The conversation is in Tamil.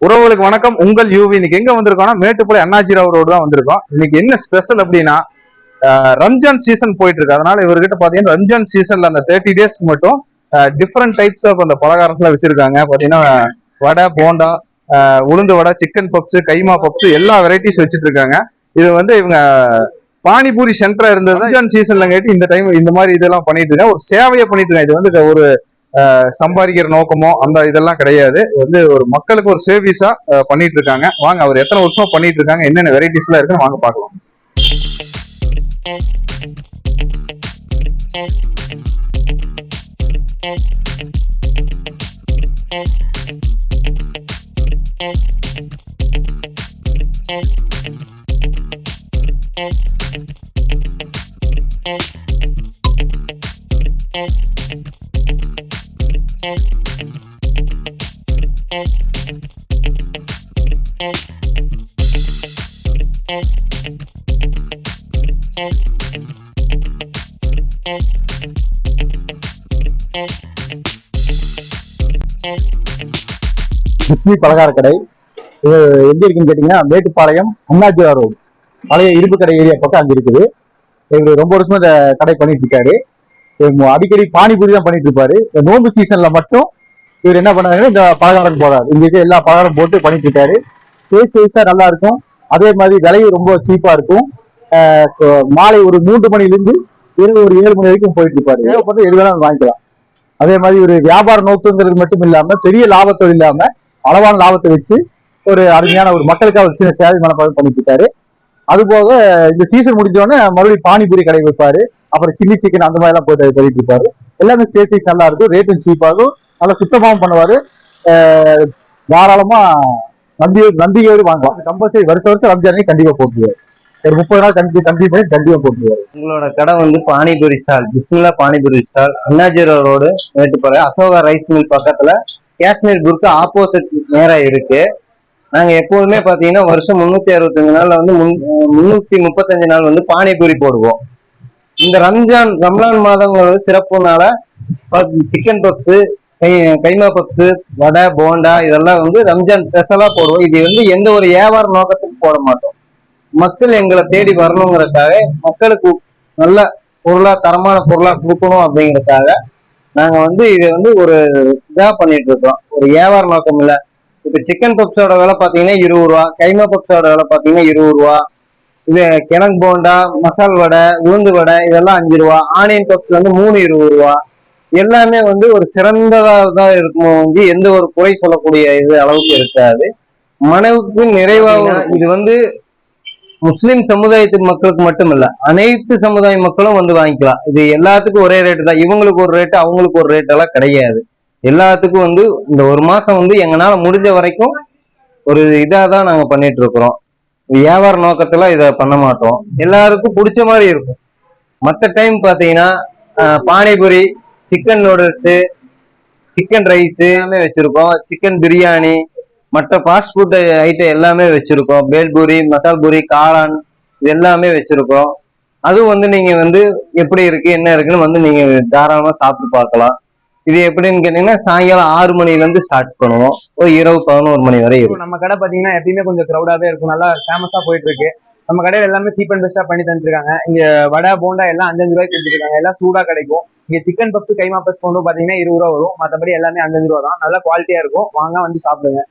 உறவுகளுக்கு வணக்கம். உங்கள் யூவி இன்னைக்கு எங்க வந்திருக்கோம்னா மேட்டுப்பாளையம் அண்ணாச்சிராவ் ரோடு தான் வந்திருக்கோம். இன்னைக்கு என்ன ஸ்பெஷல் அப்படின்னா ரம்ஜான் சீசன் போயிட்டு இருக்கு அதனால இவர்கிட்ட பாத்தீங்கன்னா ரம்ஜான் சீசன்ல அந்த தேர்ட்டி டேஸ்க்கு மட்டும் டிஃப்ரெண்ட் டைப்ஸ் ஆஃப் அந்த பலகாரம்ஸ்லாம் வச்சிருக்காங்க. பாத்தீங்கன்னா வடை போண்டா உளுந்து vada chicken puffs keema puffs எல்லா வெரைட்டிஸ் வச்சுட்டு இருக்காங்க இது வந்து இவங்க பானிபூரி சென்டரா இருந்தது. ரம்ஜான் சீசன்ல கேட்டு இந்த டைம் இந்த மாதிரி இதெல்லாம் பண்ணிட்டு இருக்காங்க ஒரு சேவையை பண்ணிட்டு இருக்காங்க இது வந்து ஒரு சம்பாதிக்கிற நோக்கமோ அந்த இதெல்லாம் கிடையாது. வந்து ஒரு மக்களுக்கு ஒரு சர்வீஸா பண்ணிட்டு இருக்காங்க வாங்க அவர் எத்தனை வருஷம் பண்ணிட்டு இருக்காங்க என்னென்ன வெரைட்டிஸ் எல்லாம் இருக்குன்னு வாங்க பார்க்கலாம். பிஸ்மி பலகார கடை. இது எங்க இருக்குன்னு கேட்டீங்கன்னா மேட்டுப்பாளையம் அண்ணாஜிரா ரோடு. பழைய இருப்பு கடை ஏரியா பக்கம் அங்க இருக்குது. இவர் ரொம்ப வருஷமா இந்த கடை பண்ணிட்டு இருக்காரு. அடிக்கடி பானிபூரி தான் பண்ணிட்டு இருப்பாரு. இந்த நோன்பு சீசன்ல மட்டும் இவர் என்ன பண்ணாருன்னா இந்த பலகாரம் போறாரு. இங்க இருக்க எல்லா பலகாரம் போட்டு பண்ணிட்டு இருக்காரு. ஸ்பேஸ் வைஸா நல்லா இருக்கும். அதே மாதிரி விலையும் ரொம்ப சீப்பா இருக்கும். மாலை ஒரு மூன்று மணிலிருந்து இரவு ஒரு ஏழு மணி வரைக்கும் போயிட்டு இருப்பாரு. தேவைப்பட்டு எது வேணாலும் வாங்கிக்கலாம். அதே மாதிரி ஒரு வியாபார நோக்கங்கிறது மட்டும் இல்லாம பெரிய லாபத்தோடு இல்லாம அளவான லாபத்தை வச்சு ஒரு அருமையான ஒரு மக்களுக்காக ஒரு சின்ன சேவை மனப்பாடம் பண்ணிட்டு இருக்காரு அது போக இந்த சீசன் முடிஞ்சோடனே மறுபடியும் பானிபூரி கடை வைப்பாரு. அப்புறம் சில்லி சிக்கன் அந்த மாதிரி எல்லாம் போட்டு பண்ணிட்டு இருப்பாரு எல்லாமே சேல் நல்லா இருக்கும். ரேட்டும் சீப்பாகும் நல்லா சுத்தமாகவும் பண்ணுவாரு. தாராளமா நம்பி நம்பிக்கையோடு வாங்கலாம். கம்பல்சரி வருஷம் வருஷம் ரம்ஜானே கண்டிப்பா போட்டுருவாரு. ஒரு முப்பது நாள் கண்டி கண்டிப்பா பண்ணி கண்டிப்பா போட்டுருவாரு. உங்களோட கடை வந்து panipuri stall. Bismillah panipuri stall. அண்ணாஜீரோ road Mettupalayam Ashoka rice mill பக்கத்துல காஷ்மீர் குருக்கு ஆப்போசிட் நேரா இருக்கு. நாங்க எப்போதுமே பாத்தீங்கன்னா வருஷம் முன்னூத்தி அறுபத்தஞ்சு நாள்ல வந்து முன்- முன்னூத்தி முப்பத்தஞ்சு நாள் வந்து பானிபூரி போடுவோம். இந்த ரம்ஜான் ரம்லான் மாதங்களோட சிறப்புனால chicken puffs keema puffs vada bonda இதெல்லாம் வந்து ரம்ஜான் ஸ்பெஷலா போடுவோம். இது வந்து எந்த ஒரு வியாபார நோக்கத்துக்கு போட மாட்டோம். மக்கள் எங்களை தேடி வரணுங்கிறதுக்காக மக்களுக்கு நல்ல பொருளா தரமான பொருளா கொடுக்கணும் அப்படிங்கறதுக்காக நாங்க வந்து இதை வந்து ஒரு இதா பண்ணிட்டு இருக்கோம். ஒரு வியாபார நோக்கம் இல்ல. இப்ப சிக்கன் பப்ஸோட விலை பாத்தீங்கன்னா இருபது ரூபா கைமா பப்ஸோட விலை பாத்தீங்கன்னா இருபது ரூபா. இது கிழங்கு போண்டா மசால் வடை உளுந்து வடை இதெல்லாம் அஞ்சு ரூபா. ஆனியன் பப்ஸ் வந்து மூணு இருபது ரூபா. எல்லாமே வந்து ஒரு சிறந்ததா தான் இருக்குமோ வந்து எந்த ஒரு குறை சொல்லக்கூடிய இது அளவுக்கு இருக்காது. மனவுக்கு நிறைவாக இது வந்து முஸ்லிம் சமுதாயத்து மக்களுக்கு மட்டும் இல்ல அனைத்து சமுதாய மக்களும் வந்து வாங்கிக்கலாம். இது எல்லாத்துக்கும் ஒரே ரேட்டு தான். இவங்களுக்கு ஒரு ரேட்டு அவங்களுக்கு ஒரு ரேட் எல்லாம் கிடையாது. எல்லாத்துக்கும் வந்து இந்த ஒரு மாசம் வந்து எங்களால முடிஞ்ச வரைக்கும் ஒரு இதா தான் நாங்க பண்ணிட்டு இருக்கிறோம் வியாபார நோக்கத்துல இதை பண்ண மாட்டோம். எல்லாருக்கும் பிடிச்ச மாதிரி இருக்கும். மற்ற டைம் பாத்தீங்கன்னா panipuri chicken noodles chicken rice எல்லாமே வச்சிருக்கோம். சிக்கன் பிரியாணி மற்ற ஃபாஸ்ட் ஃபுட் ஐட்டம் எல்லாமே வச்சிருக்கோம். பேல்பூரி மசால் பூரி காளான் இது எல்லாமே வச்சிருக்கோம். அதுவும் வந்து நீங்க வந்து எப்படி இருக்கு என்ன இருக்குன்னு வந்து நீங்க தாராளமா சாப்பிட்டு பார்க்கலாம். இது எப்படின்னு கேட்டீங்கன்னா சாயங்காலம் ஆறு மணில இருந்து ஸ்டார்ட் பண்ணுவோம். ஒரு இரவு பதினோரு மணி வரை இருக்கும் இப்போ நம்ம கடை பாத்தீங்கன்னா எப்பயுமே கொஞ்சம் க்ரௌடாவே இருக்கும். நல்லா ஃபேமஸா போயிட்டு இருக்கு. நம்ம கடையில எல்லாமே சீப் அண்ட் பெஸ்டா பண்ணி தந்துருக்காங்க. இங்க வடை போண்டா எல்லாம் அஞ்சஞ்சு ரூபாய்க்கு கொடுத்துருக்காங்க. எல்லாம் சூடா கிடைக்கும். இங்கே சிக்கன் பப்ஸ் கைமா பப்ஸ் கொண்டு பார்த்தீங்கன்னா இருபது ரூபா வரும். மற்றபடி எல்லாமே அஞ்சஞ்சு ரூபா தான். நல்லா குவாலிட்டியாக இருக்கும். வாங்க வந்து சாப்பிடுங்க.